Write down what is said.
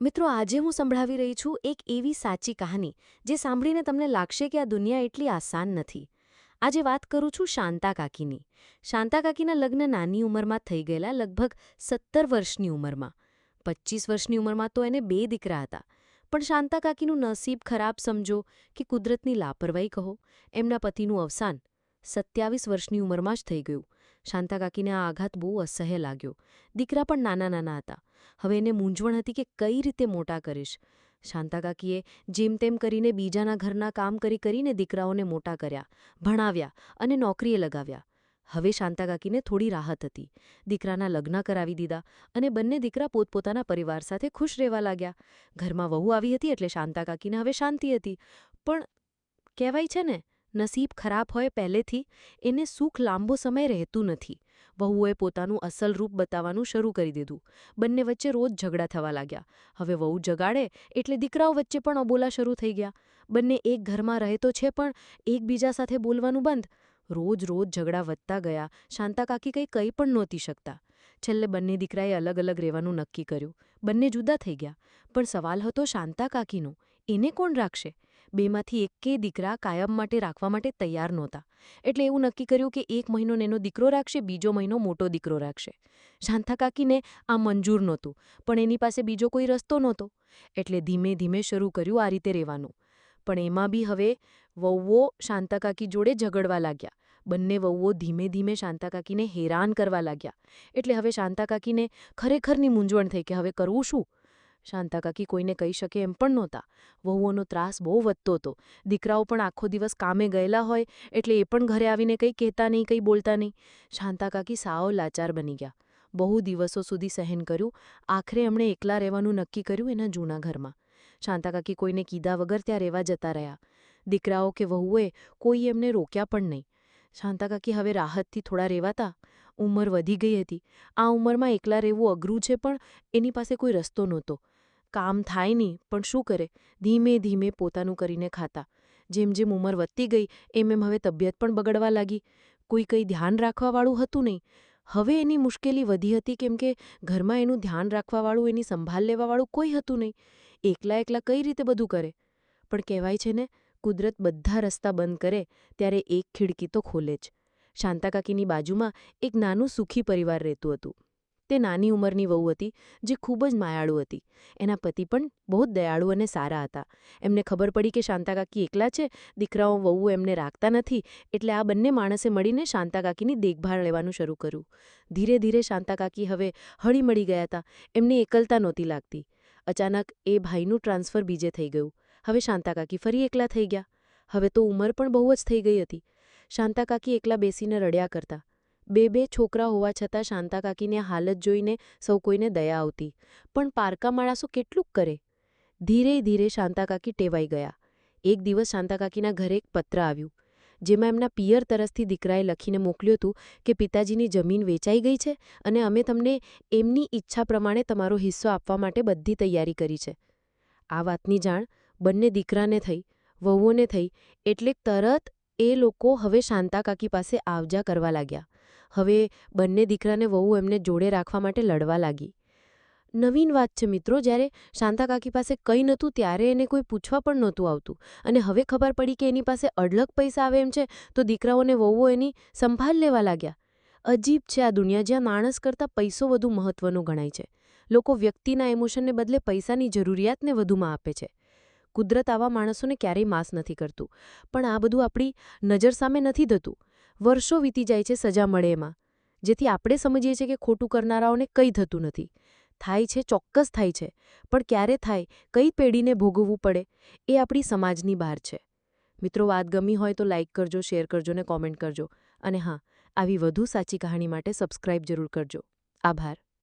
મિત્રો, આજે હું સંભળાવી રહી છું એક એવી સાચી કહાની, જે સાંભળીને તમને લાગશે કે આ દુનિયા એટલી આસાન નથી. આજે વાત કરું છું શાંતા કાકીની. શાંતા કાકીના લગ્ન નાની ઉંમરમાં થઈ ગયેલા, લગભગ સત્તર વર્ષની ઉંમરમાં. પચીસ વર્ષની ઉંમરમાં તો એને બે દીકરા હતા. પણ શાંતા કાકીનું નસીબ ખરાબ સમજો કે કુદરતની લાપરવાહી કહો, એમના પતિનું અવસાન સત્યાવીસ વર્ષની ઉંમરમાં જ થઈ ગયું. શાંતાકાકીને આ આઘાત બહુ અસહ્ય લાગ્યો. દીકરા પણ નાના નાના હતા. હવે એને મૂંઝવણ હતી કે કઈ રીતે મોટા કરીશ. શાંતાકાકીએ જેમ તેમ કરીને બીજાના ઘરના કામ કરી કરીને દીકરાઓને મોટા કર્યા, ભણાવ્યા અને નોકરીએ લગાવ્યા. હવે શાંતાકાકીને થોડી રાહત હતી. દીકરાના લગ્ન કરાવી દીધા અને બંને દીકરા પોતપોતાના પરિવાર સાથે ખુશ રહેવા લાગ્યા. ઘરમાં વહુ આવી હતી એટલે શાંતાકાકીને હવે શાંતિ હતી. પણ કહેવાય છે ને, નસીબ ખરાબ હોય પહેલેથી, એને સુખ લાંબો સમય રહેતું નથી. વહુએ પોતાનું અસલ રૂપ બતાવવાનું શરૂ કરી દીધું. બંને વચ્ચે રોજ ઝઘડા થવા લાગ્યા. હવે વહુ જગાડે એટલે દીકરાઓ વચ્ચે પણ અબોલા શરૂ થઈ ગયા. બંને એક ઘરમાં રહે તો છે પણ એકબીજા સાથે બોલવાનું બંધ. રોજ રોજ ઝઘડા વધતા ગયા. શાંતાકાકી કંઈ કંઈ પણ નહોતી શકતા. છેલ્લે બંને દીકરાએ અલગ અલગ રહેવાનું નક્કી કર્યું. બંને જુદા થઈ ગયા. પણ સવાલ હતો શાંતાકાકીનો એને કોણ રાખશે? બેમાંથી એકે દીકરા કાયમ માટે રાખવા માટે તૈયાર નહોતા. એટલે એવું નક્કી કર્યું કે એક મહિનો એનો દીકરો રાખશે, બીજો મહિનો મોટો દીકરો રાખશે. શાંતા કાકીને આ મંજૂર નહોતું, પણ એની પાસે બીજો કોઈ રસ્તો નહોતો. એટલે ધીમે ધીમે શરૂ કર્યું આ રીતે રહેવાનું. પણ એમાં બી હવે વહુઓ શાંતાકાકી જોડે ઝઘડવા લાગ્યા. બંને વહુઓ ધીમે ધીમે શાંતાકાકીને હેરાન કરવા લાગ્યા. એટલે હવે શાંતાકાકીને ખરેખરની મૂંઝવણ થઈ કે હવે કરવું શું? શાંતાકાકી કોઈને કહી શકે એમ પણ નહોતા. વહુઓનો ત્રાસ બહુ વધતો હતો. દીકરાઓ પણ આખો દિવસ કામે ગયેલા હોય, એટલે એ પણ ઘરે આવીને કંઈ કહેતા નહીં, કંઈ બોલતા નહીં. શાંતાકાકી સાવ લાચાર બની ગયા. બહુ દિવસો સુધી સહન કર્યું. આખરે એમણે એકલા રહેવાનું નક્કી કર્યું એના જૂના ઘરમાં. શાંતાકાકી કોઈને કીધા વગર ત્યાં રહેવા જતા રહ્યા. દીકરાઓ કે વહુએ કોઈ એમને રોક્યા પણ નહીં. શાંતાકાકી હવે રાહતથી થોડા રહેવાતા. ઉંમર વધી ગઈ હતી. આ ઉંમરમાં એકલા રહેવું અઘરું છે પણ એની પાસે કોઈ રસ્તો નહોતો. કામ થાય નહીં, પણ શું કરે? ધીમે ધીમે પોતાનું કરીને ખાતા. જેમ જેમ ઉંમર વધતી ગઈ, એમ એમ હવે તબિયત પણ બગડવા લાગી. કોઈ કંઈ ધ્યાન રાખવાવાળું હતું નહીં. હવે એની મુશ્કેલી વધી હતી કેમ કે ઘરમાં એનું ધ્યાન રાખવાવાળું, એની સંભાળ લેવાવાળું કોઈ હતું નહીં. એકલા એકલા કઈ રીતે બધું કરે? પણ કહેવાય છે ને, કુદરત બધા રસ્તા બંધ કરે ત્યારે એક ખીડકી તો ખોલે જ. શાંતાકાકીની બાજુમાં એક નાનું સુખી પરિવાર રહેતું હતું. તે નાની ઉંમરની વહુ હતી, જે ખૂબ જ માયાળુ હતી. એના પતિ પણ બહુ દયાળુ અને સારા હતા. એમને ખબર પડી કે શાંતાકાકી એકલા છે, દીકરાઓ વહુ એમને રાખતા નથી, એટલે આ બંને માણસે મળીને શાંતાકાકીની દેખભાળ લેવાનું શરૂ કર્યું. ધીરે ધીરે શાંતાકાકી હવે હળીમળી ગયા હતા. એમને એકલતા નહોતી લાગતી. અચાનક એ ભાઈનું ટ્રાન્સફર બીજે થઈ ગયું. હવે શાંતાકાકી ફરી એકલા થઈ ગયા. હવે તો ઉંમર પણ બહુ જ થઈ ગઈ હતી. શાંતાકાકી એકલા બેસીને રડ્યા કરતા. બે બે છોકરા હોવા છતાં શાંતાકાકીની હાલત જોઈને સૌ કોઈને દયા આવતી. પણ પારકા માણસો કેટલુંક કરે? ધીરે ધીરે શાંતાકાકી ટેવાઈ ગયા. એક દિવસ શાંતાકાકીના ઘરે એક પત્ર આવ્યું, જેમાં એમના પિયર તરસથી દીકરાએ લખીને મોકલ્યું હતું કે પિતાજીની જમીન વેચાઈ ગઈ છે અને અમે તમને એમની ઈચ્છા પ્રમાણે તમારો હિસ્સો આપવા માટે બધી તૈયારી કરી છે. આ વાતની જાણ બંને દીકરાને થઈ, વહુઓને થઈ, એટલે તરત એ લોકો હવે શાંતાકાકી પાસે આવજા કરવા લાગ્યા. હવે બંને દીકરાને વહુ એમને જોડે રાખવા માટે લડવા લાગી. નવીન વાત છે મિત્રો, જ્યારે શાંતાકાકી પાસે કંઈ નહોતું ત્યારે એને કોઈ પૂછવા પણ નહોતું આવતું. અને હવે ખબર પડી કે એની પાસે અઢળક પૈસા આવે એમ છે, તો દીકરાઓને વહુઓ એની સંભાળ લેવા લાગ્યા. અજીબ છે આ દુનિયા, જ્યાં માણસ કરતાં પૈસો વધુ મહત્વનો ગણાય છે. લોકો વ્યક્તિના ઇમોશનને બદલે પૈસાની જરૂરિયાતને વધુમાં આપે છે. કુદરત આવા માણસોને ક્યારેય માસ નથી કરતું. પણ આ બધું આપણી નજર સામે નથી થતું વર્ષો વીતી જાય છે સજા મળે એમાં. જેથી આપણે સમજીએ છીએ કે ખોટું કરનારાઓને કંઈ થતું નથી. થાય છે, ચોક્કસ થાય છે, પણ ક્યારે થાય, કઈ પેઢીને ભોગવવું પડે, એ આપણી સમાજની બહાર છે. મિત્રો, વાત ગમી હોય તો લાઇક કરજો, શેર કરજો ને કોમેન્ટ કરજો. અને હા, આવી વધુ સાચી કહાણી માટે સબસ્ક્રાઇબ જરૂર કરજો. આભાર.